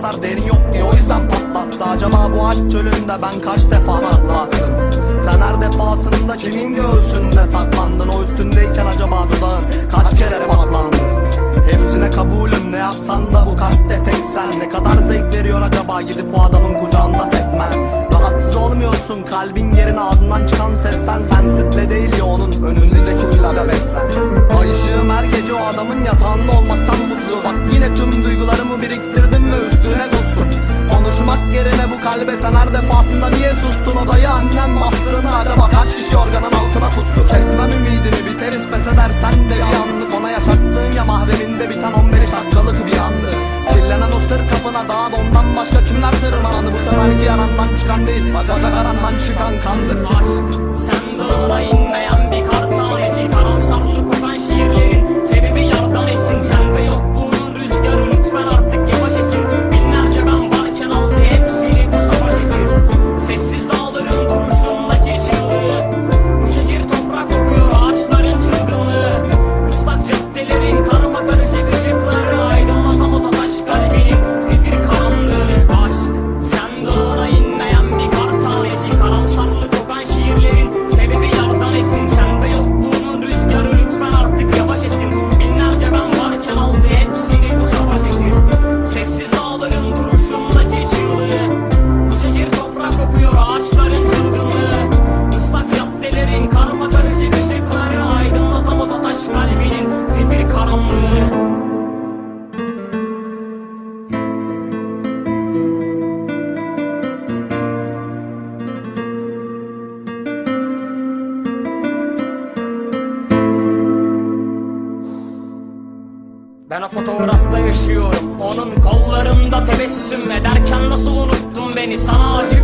kadar derin yok diye o yüzden patlattı. Acaba bu aşk çölünde ben kaç defa atlattım Sen her defasında kimin göğsünde saklandın? O üstündeyken acaba dudağın kaç kere patlandı Hepsine kabulüm ne yapsan da bu kalpte tek sen. Ne kadar zevk veriyor acaba gidip o adamın kucağında tepmen Rahatsız olmuyorsun kalbin yerin ağzından çıkan sesten. Sen sütle değil ya onun önündeki silahla beslen. Ay ışığım her gece o adamın yatağı kalbe sen her defasında niye sustun Odayı annem bastığını acaba? Kaç kişi organın altına kustu? Kesmem ümidini biteriz pes edersen de bir anlık Ona yaşattığın ya mahreminde biten 15 dakikalık bir andı. Kirlenen o sır kapına daha da ondan başka kimler tırmandı Bu seferki yanandan çıkan değil bacak arandan çıkan kandı. Aşk Sen inmeyen Ben o fotoğrafta yaşıyorum. Onun kollarında tebessüm ederken nasıl unuttun beni? Sana acıklı